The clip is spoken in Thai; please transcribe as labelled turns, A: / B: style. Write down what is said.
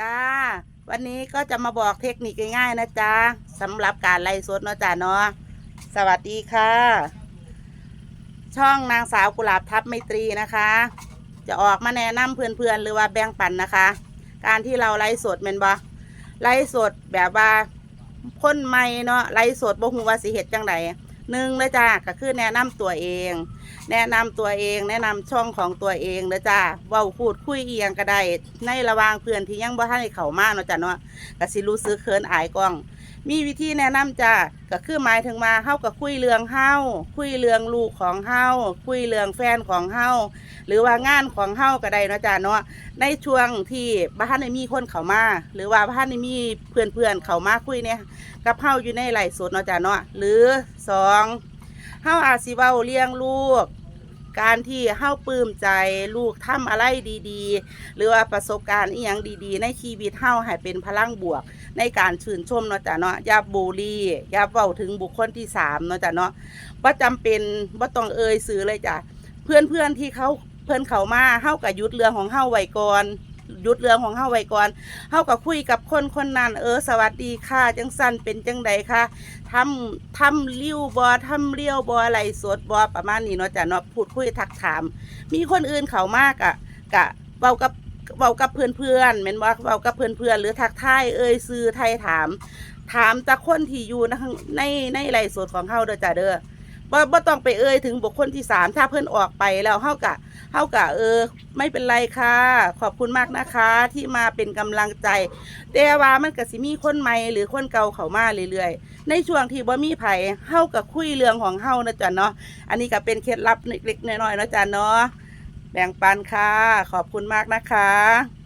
A: จ้า วันนี้ก็จะมาบอกเทคนิคง่ายๆนะจ๊ะสำหรับการไล่สดเนาะจ้าเนาะสวัสดีค่ะ ช่องนางสาวกุหลาบทับไมตรีนะคะ จะออกมาแนะนำเพื่อนๆหรือว่าแบ่งปันนะคะ การที่เราไล่สดแม่นบ่ไล่สดแบบว่าคนใหม่เนาะไล่สดบ่ฮู้ว่าสิเฮ็ดจังได หนึ่งเลยจ้าก็คือแนะนำตัวเอง แนะนำตัวเอง แนะนำช่องของตัวเองเลยจ้าเว้าพูดคุยเอียงก็ได้ในระหว่างเพื่อนที่ยังบ่ทันได้เข้ามาเนาะจ้าเนาะก็สิรู้สึกเขินอายกล้อง มีวิธีแนะนำจ้าก็คือหมายถึงมาเฮาก็คุยเรื่องเฮาคุยเรื่องลูกของเฮาคุยเรื่องแฟนของเฮาหรือว่างานของเฮาก็ได้นะจ้าเนาะในช่วงที่บ้านได้มีคนเข้ามา หรือว่าบ้านได้มีเพื่อนๆเข้ามาคุยเนี่ยกับเฮาอยู่ในไลฟ์สดเนาะจ้าเนาะหรือสองเฮาอาจสิเว้าเลี้ยงลูก การที่เฮาปลื้มใจลูกทำอะไรดีๆ หรือว่าประสบการณ์อีหยังดีๆ ในชีวิตเฮาให้เป็นพลังบวก ในการชื่นชมเนาะจ้ะเนาะอย่าบูลลี่อย่าเว้าถึงบุคคลที่สามเนาะจ้ะเนาะว่าจำเป็นว่าต้องเอ่ยซื้อเลยจ้ะเพื่อนเพื่อนๆที่เขาเพื่อนเขามาเฮากับยุดเรื่องของเฮาไว้ก่อน หยุดเรื่องของเฮาไว้ก่อนเฮากับคุยกับคนคนนั้นเออสวัสดีค่ะจังสั้นเป็นจังใดคะทำทำริ้วบอทำเลี้ยวบออะไรสดบอประมาณนี้เนาะจ้ะเนาะพูดคุยทักถาม มีคนอื่นเขามากอะกะเบากับเบากับเพื่อนเพื่อนๆแม่นว่าเบากับเพื่อนเพื่อนหรือทักทายเอ่ยซื้อไทยถาม ถามจากคนที่อยู่ในในในไลฟ์สดของเฮาเด้อจ้าเด้อ บ่บ่ต้องไปเอ่ยถึงบุคคลที่สามถ้าเพิ่นออกไปแล้วเฮากะเฮากะเออ ไม่เป็นไรค่ะ ขอบคุณมากนะคะ ที่มาเป็นกำลังใจ แต่ว่ามันก็สิมีคนใหม่หรือคนเก่าเข้ามาเรื่อยๆ ในช่วงที่บ่มีไผเฮาก็คุยเรื่องของเฮานะจ๊ะเนาะอันนี้ก็เป็นเคล็ดลับเล็กๆน้อยๆนะจ๊ะเนาะแบ่งปันค่ะ ขอบคุณมากนะคะ